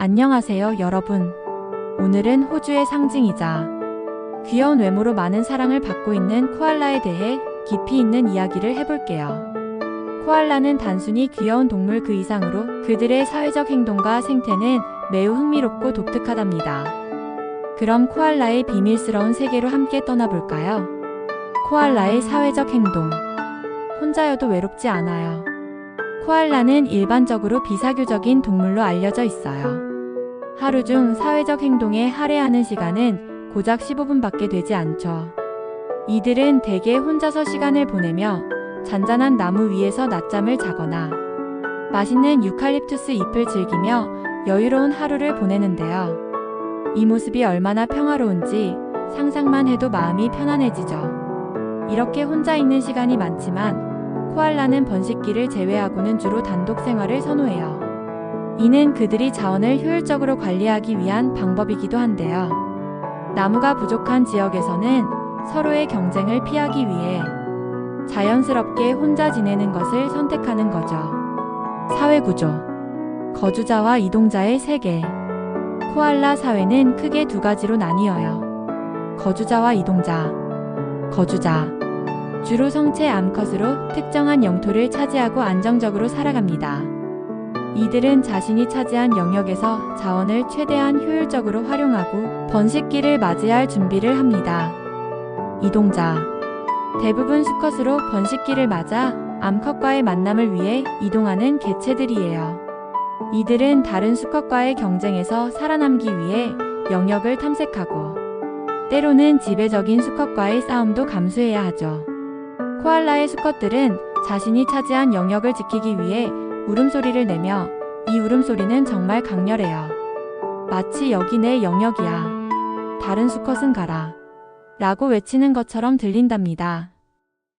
안녕하세요, 여러분. 오늘은 호주의 상징이자 귀여운 외모로 많은 사랑을 받고 있는 코알라에 대해 깊이 있는 이야기를 해볼게요. 코알라는 단순히 귀여운 동물 그 이상으로 그들의 사회적 행동과 생태는 매우 흥미롭고 독특하답니다. 그럼 코알라의 비밀스러운 세계로 함께 떠나볼까요? 코알라의 사회적 행동. 혼자여도 외롭지 않아요. 코알라는 일반적으로 비사교적인 동물로 알려져 있어요. 하루 중 사회적 행동에 할애하는 시간은 고작 15분밖에 되지 않죠. 이들은 대개 혼자서 시간을 보내며 잔잔한 나무 위에서 낮잠을 자거나 맛있는 유칼립투스 잎을 즐기며 여유로운 하루를 보내는데요. 이 모습이 얼마나 평화로운지 상상만 해도 마음이 편안해지죠. 이렇게 혼자 있는 시간이 많지만 코알라는 번식기를 제외하고는 주로 단독 생활을 선호해요. 이는 그들이 자원을 효율적으로 관리하기 위한 방법이기도 한데요. 나무가 부족한 지역에서는 서로의 경쟁을 피하기 위해 자연스럽게 혼자 지내는 것을 선택하는 거죠. 사회구조. 거주자와 이동자의 세계. 코알라 사회는 크게 두 가지로 나뉘어요. 거주자와 이동자. 거주자. 주로 성체 암컷으로 특정한 영토를 차지하고 안정적으로 살아갑니다. 이들은 자신이 차지한 영역에서 자원을 최대한 효율적으로 활용하고 번식기를 맞이할 준비를 합니다. 이동자. 대부분 수컷으로 번식기를 맞아 암컷과의 만남을 위해 이동하는 개체들이에요. 이들은 다른 수컷과의 경쟁에서 살아남기 위해 영역을 탐색하고 때로는 지배적인 수컷과의 싸움도 감수해야 하죠. 코알라의 수컷들은 자신이 차지한 영역을 지키기 위해 울음소리를 내며 이 울음소리는 정말 강렬해요. 마치 여기 내 영역이야. 다른 수컷은 가라. 라고 외치는 것처럼 들린답니다.